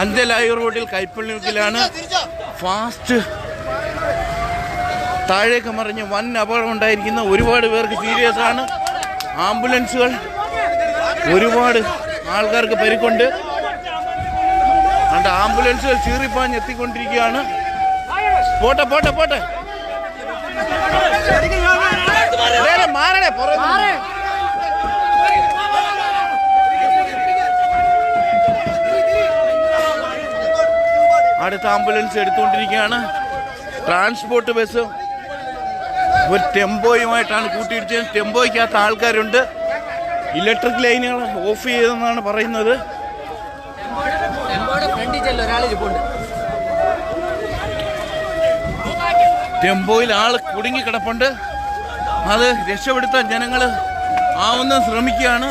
അഞ്ചലായി റോഡിൽ കൈപ്പള്ളിമുക്കിലാണ് ഫാസ്റ്റ് താഴേക്ക് മറിഞ്ഞ് വൻ അപകടം ഉണ്ടായിരിക്കുന്ന ഒരുപാട് പേർക്ക് സീരിയസ് ആണ്. ആംബുലൻസുകൾ ഒരുപാട് ആൾക്കാർക്ക് പരിക്കുണ്ട്. അതുകൊണ്ട് ആംബുലൻസുകൾ ചീറിപ്പാഞ്ഞ് എത്തിക്കൊണ്ടിരിക്കുകയാണ് പോട്ടെ പോട്ടെ. പോട്ടെ മാറണേ അടുത്ത ആംബുലൻസ് എടുത്തുകൊണ്ടിരിക്കുകയാണ്. ട്രാൻസ്പോർട്ട് ബസ് ഒരു ടെമ്പോയുമായിട്ടാണ് കൂട്ടിയിടിച്ചത്. ടെമ്പോയ്ക്കകത്ത് ആൾക്കാരുണ്ട്. ഇലക്ട്രിക് ലൈനുകൾ ഓഫ് ചെയ്തെന്നാണ് പറയുന്നത്. ടെമ്പോയിൽ ആൾ കുടുങ്ങിക്കിടപ്പുണ്ട്. അത് രക്ഷപ്പെടുത്താൻ ജനങ്ങൾ ആവുന്ന ശ്രമിക്കുകയാണ്.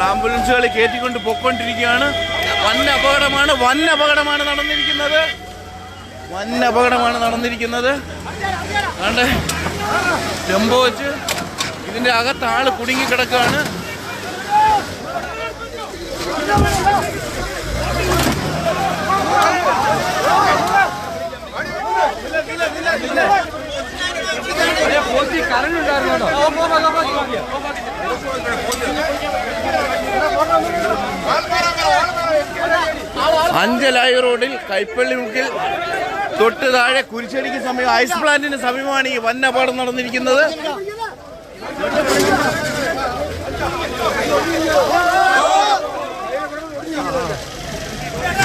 രണ്ട് ആംബുലൻസുകൾ കയറ്റിക്കൊണ്ട് പൊക്കൊണ്ടിരിക്കുകയാണ് വൻ അപകടമാണ് വൻ അപകടമാണ് നടന്നിരിക്കുന്നത്. വൻ അപകടമാണ് നടന്നിരിക്കുന്നത്. കണ്ടേ? ടെമ്പോ വെച്ച് ഇതിന്റെ അകത്ത് ആൾ കുടുങ്ങി കിടക്കുകയാണ്. അഞ്ചലായി റോഡിൽ കൈപ്പള്ളി മുക്കിൽ തൊട്ട് താഴെ കുരിശടിക്ക് സമീപം ഐസ് പ്ലാന്റിന് സമീപമാണ് ഈ വൻ അപകടം നടന്നിരിക്കുന്നത്.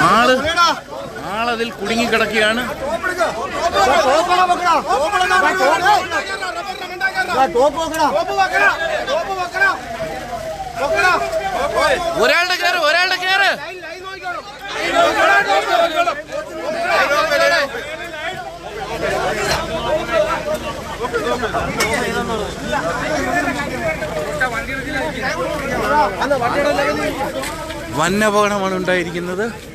ആൾ ആളതിൽ കുടുങ്ങിക്കിടക്കുകയാണ്. ഒരാളുടെ കയറ് ഒരാളുടെ കയറ്. വൻ ഉണ്ടായിരിക്കുന്നത്.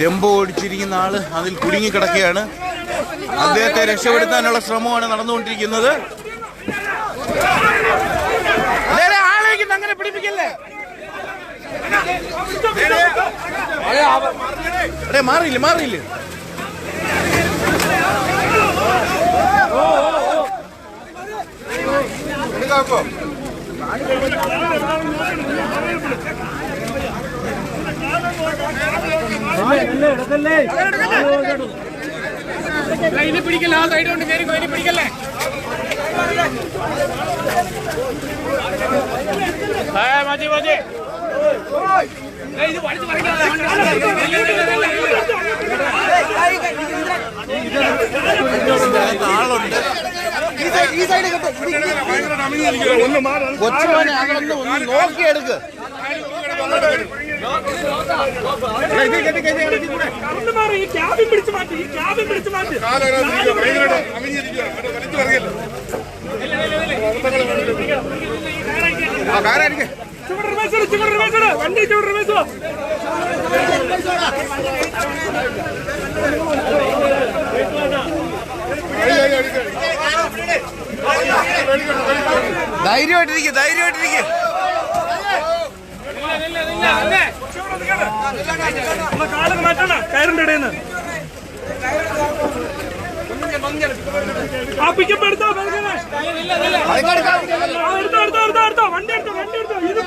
ടെമ്പോ ഓടിച്ചിരിക്കുന്ന ആൾ അതിൽ കുടുങ്ങിക്കിടക്കുകയാണ് അദ്ദേഹത്തെ രക്ഷപ്പെടുത്താനുള്ള ശ്രമമാണ് നടന്നുകൊണ്ടിരിക്കുന്നത്. അങ്ങനെ പിടിപ്പിക്കല്ലേ? മാറിയില്ലേ മാറിയില്ല? മാറിയില്ല ഇനി പിടിക്കല്ല? ആ സൈഡ് കൊണ്ട് കയറി ഇനി പിടിക്കല്ലേ? ആ, മതി മതി. ഇത് വലിച്ച് പറിക്കാതെ. ആളുണ്ട്. ഈ സൈഡ് പിടിച്ച് മാറ്റി ഈ ക്യാബിൻ പിടിച്ച് മാറ്റി. ചുവട് റിവേഴ്സ് ഇട്, ചുവട് റിവേഴ്സ് ഇട്. വണ്ടി ചുവട് ധൈര്യമായിട്ടിരിക്കും ധൈര്യമായിട്ടിരിക്കും ഒന്ന് കാലൊക്കെ മാറ്റണ്ട കയറിന്റെ ഇടയിൽ നിന്ന് വണ്ടി എടുത്തോ വണ്ടി എടുത്തോ ഇത്.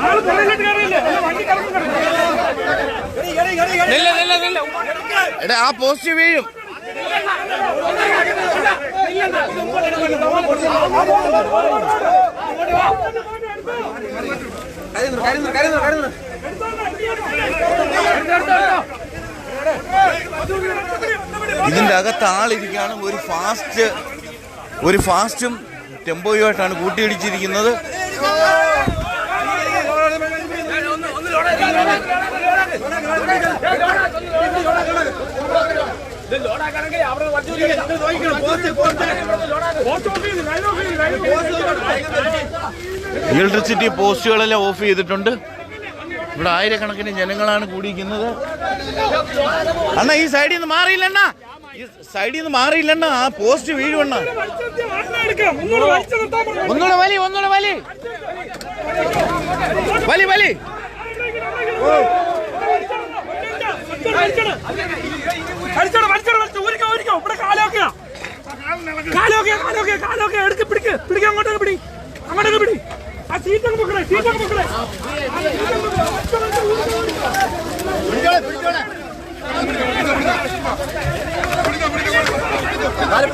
ആൾ പുറകിലോട്ട് കയറിയില്ലേ വണ്ടി എടാ ആ പോസ്റ്റ് വീഴും ഇതിന്റെ അകത്ത് ആളിരിക്കുകയാണ് ഒരു ഫാസ്റ്റ് ഒരു ഫാസ്റ്റും ടെമ്പോയുമായിട്ടാണ് കൂട്ടിയിടിച്ചിരിക്കുന്നത് ഇലക്ട്രിസിറ്റി പോസ്റ്റുകളെല്ലാം ഓഫ് ചെയ്തിട്ടുണ്ട്. ഇവിടെ ആയിരക്കണക്കിന് ജനങ്ങളാണ് കൂടിയിരിക്കുന്നത്. അണ്ണാ ഈ സൈഡിൽ നിന്ന് മാറിയില്ലണ്ണ ഈ സൈഡിൽ നിന്ന് മാറിയില്ലണ്ണ ആ പോസ്റ്റ് വീഴുവണ്ണ. ഒന്നുകൂടെ വലി ഒന്നുകൂടെ വലി. വലി വലി. ഓ காலோகே காலோகே காலோகே எடுக்க பிடிக்க. பிடிக்க அங்கோட்டு பிடி. அங்கோட்டு பிடி. ஆ சீட்டங்க பக்கடா சீட்டங்க பக்கடா பிடிக்கடா பிடிக்கடா பிடிக்க பிடிக்க பிடிக்க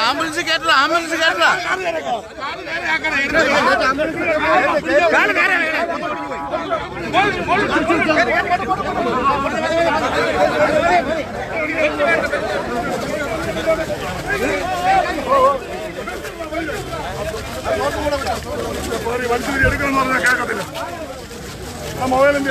ആംബുലൻസ് കേട്ടോ ആംബുലൻസ് കേട്ടോ കേട്ട എടുക്കണം എടുക്കണമെന്ന് പറഞ്ഞാൽ കേൾക്കത്തില്ല ആ മൊബൈൽ എന്ത്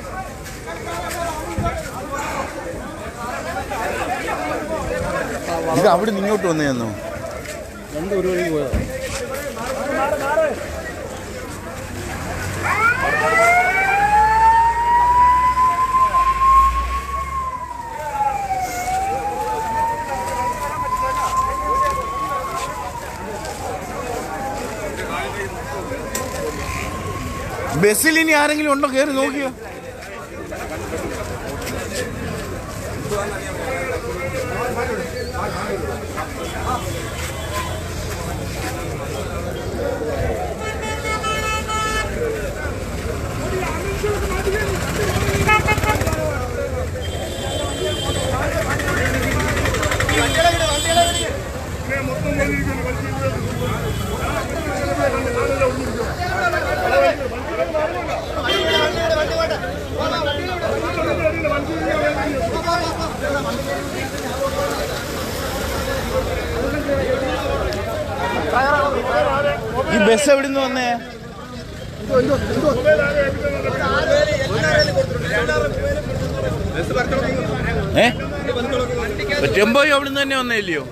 ഇത് അവിടെ നിങ്ങോട്ട് ഇങ്ങോട്ട് വന്നേന്നോ ബസ്സിൽ ഇനി ആരെങ്കിലും ഉണ്ടോ? കയറി നോക്കിയോ? van ഈ ബസ് എവിടെ നിന്ന് വന്നേ? ഏ? ടെമ്പോയും അവിടെ നിന്ന് തന്നെ വന്നേ ഇല്ലയോ?